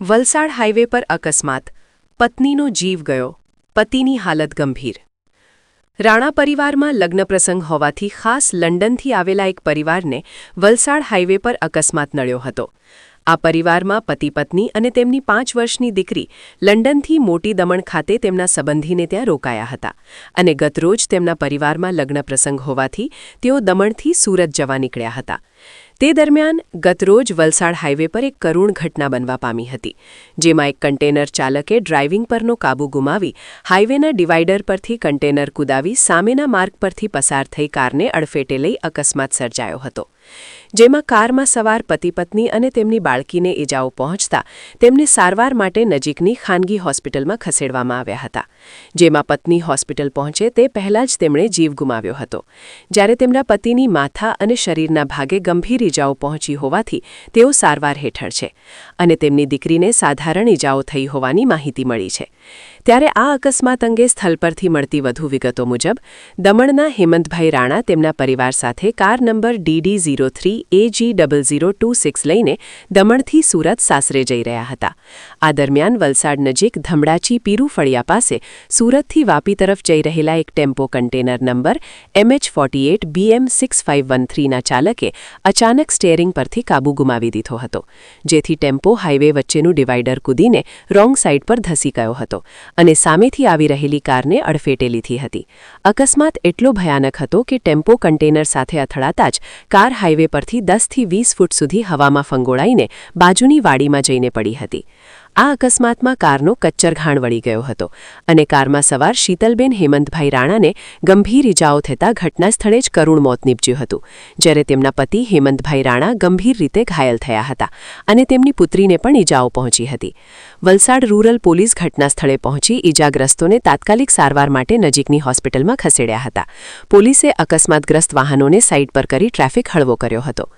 Valsad highway પર અકસ્માત. પત્નીનો જીવ ગયો. પતિની હાલત ગંભીર. રાણા પરિવારમાં લગ્ન પ્રસંગ હોવાથી ખાસ લંડનથી આવેલા એક પરિવારને વલસાડ હાઈવે પર અકસ્માત નડ્યો હતો. આ પરિવારમાં પતિ પત્ની અને તેમની પાંચ વર્ષની દીકરી લંડનથી મોટી દમણ ખાતે તેમના સંબંધીને ત્યાં રોકાયા હતા અને ગતરોજ તેમના પરિવારમાં લગ્ન પ્રસંગ હોવાથી તેઓ દમણથી સુરત જવા નીકળ્યા હતા. તે દરમિયાન ગતરોજ વલસાડ હાઈવે પર એક કરુણ ઘટના બનવા પામી હતી, જેમાં એક કન્ટેનર ચાલકે ડ્રાઇવિંગ પરનો કાબુ ગુમાવી હાઈવેના ડિવાઈડર પરથી કન્ટેનર કુદાવી સામેના માર્ગ પરથી પસાર થઈ કારને અડફેટે લઈ અકસ્માત સર્જાયો હતો. જેમાં કારમાં સવાર પતિ પત્ની અને તેમની બાળકીને ઇજાઓ પહોંચતા તેમને સારવાર માટે નજીકની ખાનગી હોસ્પિટલમાં ખસેડવામાં આવ્યા હતા. જેમાં પત્ની હોસ્પિટલ પહોંચે તે પહેલાં જ તેમણે જીવ ગુમાવ્યો હતો. જ્યારે તેમના પતિની માથા અને શરીરના ભાગે ગંભીર ઇજાઓ પહોંચી હોવાથી તેઓ સારવાર હેઠળ છે અને તેમની દીકરીને સાધારણ ઇજાઓ થઈ હોવાની માહિતી મળી છે. ત્યારે આ અકસ્માત અંગે સ્થળ પરથી મળતી વધુ વિગતો મુજબ, દમણના હેમંતભાઈ રાણા તેમના પરિવાર સાથે car number DD zero three AG double zero two six લઈને દમણથી સુરત સાસરે જઈ રહ્યા હતા. આ દરમિયાન વલસાડ નજીક ધમડાચી પીરુફળિયા પાસે સુરતથી વાપી તરફ જઈ રહેલા એક tempo container number MH forty eight BM six five one થ્રીના ચાલકે અચાનક સ્ટેરિંગ પરથી કાબુ ગુમાવી દીધો હતો, જેથી ટેમ્પો હાઇવે વચ્ચેનું ડિવાઈડર કૂદીને રોંગ સાઇડ પર ધસી ગયો હતો. અને સામેથી આવી રહેલી કારને અડફેટે લીધી હતી. અકસ્માત એટલો ભયાનક હતો કે ટેમ્પો કન્ટેનર સાથે અથડાતા જ કાર હાઇવે પરથી દસથી વીસ ફૂટ સુધી હવામાં ફંગોળાઈને બાજુની વાડીમાં જઈને પડી હતી. આ અકસ્માતમાં કારનો કચ્ચરઘાણ વળી ગયો હતો અને કારમાં સવાર શીતલબેન હેમંતભાઈ રાણાને ગંભીર ઇજાઓ થતાં ઘટના સ્થળે જ કરુણ મોત નીપજ્યું હતું, જ્યારે તેમના પતિ હેમંતભાઈ રાણા ગંભીર રીતે ઘાયલ થયા હતા અને તેમની પુત્રીને પણ ઇજાઓ પહોંચી હતી. વલસાડ રૂરલ પોલીસ ઘટના સ્થળે પહોંચી ઇજાગ્રસ્તોને તાત્કાલિક સારવાર માટે નજીકની હોસ્પિટલમાં ખસેડ્યા હતા. પોલીસે અકસ્માતગ્રસ્ત વાહનોને સાઇડ પર કરી ટ્રાફિક હળવો કર્યો હતો.